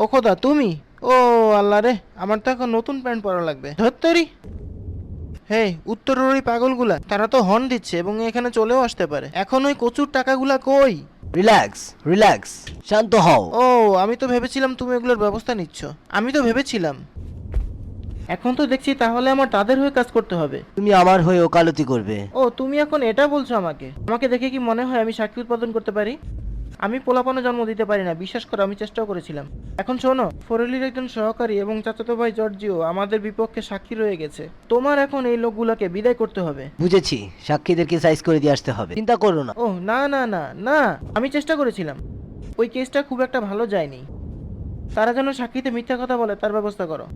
ও খোদা তুমি? ও আল্লাহ রে আমার তো এখন নতুন প্যান্ট পরা লাগবে। ধত্তরি? হে উত্তরের ওই পাগলগুলা তারা তো হর্ন দিচ্ছে এবং এখানে চলেও আসতে পারে। এখন ওই কচুর টাকাগুলা কই? রিল্যাক্স রিল্যাক্স শান্ত হও। ও আমি তো ভেবেছিলাম তুমি এগুলোর ব্যবস্থা নিচ্ছ। আমি তো ভেবেছিলাম। এখন তো দেখছি তাহলে আমার তাদের হয়ে কাজ করতে হবে। তুমি আমার হয়ে ওকালতি করবে। ও তুমি এখন এটা বলছো আমাকে। আমাকে দেখে কি মনে হয় আমি সাক্ষী উৎপাদন করতে পারি? আমি পোলাপানে জন্ম দিতে পারি না বিশ্বাস করো আমি চেষ্টাও করেছিলাম। এখন শোনো ফরেলির একজন সহকারী এবং চাচাতো ভাই জর্জিও আমাদের বিপক্ষে সাক্ষী রয়ে গেছে। তোমার এখন এই লোকগুলোকে বিদায় করতে হবে। বুঝেছি সাক্ষীদেরকে সাইজ করে দিয়ে আসতে হবে। চিন্তা করো না। ও না না না না আমি চেষ্টা করেছিলাম। ওই কেসটা খুব একটা ভালো যায়নি। তারা যেন সাক্ষীতে মিথ্যা কথা বলে তার ব্যবস্থা করো।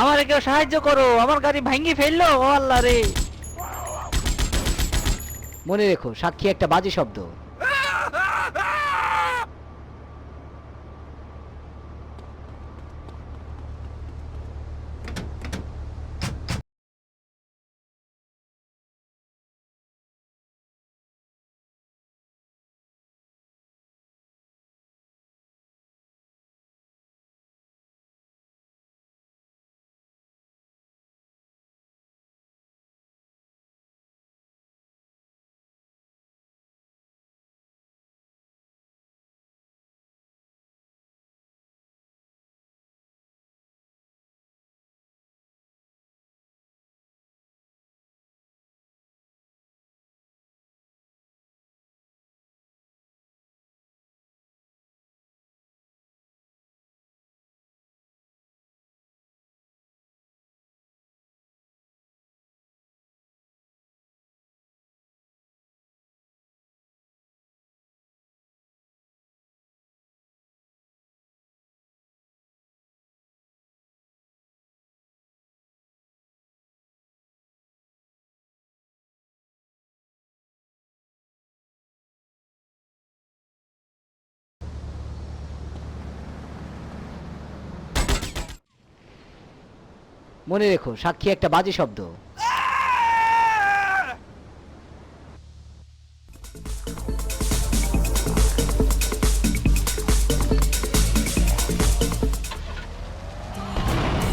আমারে কেউ সাহায্য করো, আমার গাড়ি ভাঙ্গি ফেলল, ও আল্লাহ রে। মনে রেখো, সাক্ষী একটা বাজে শব্দ। মনে রেখো সাক্ষী একটা বাজে শব্দ।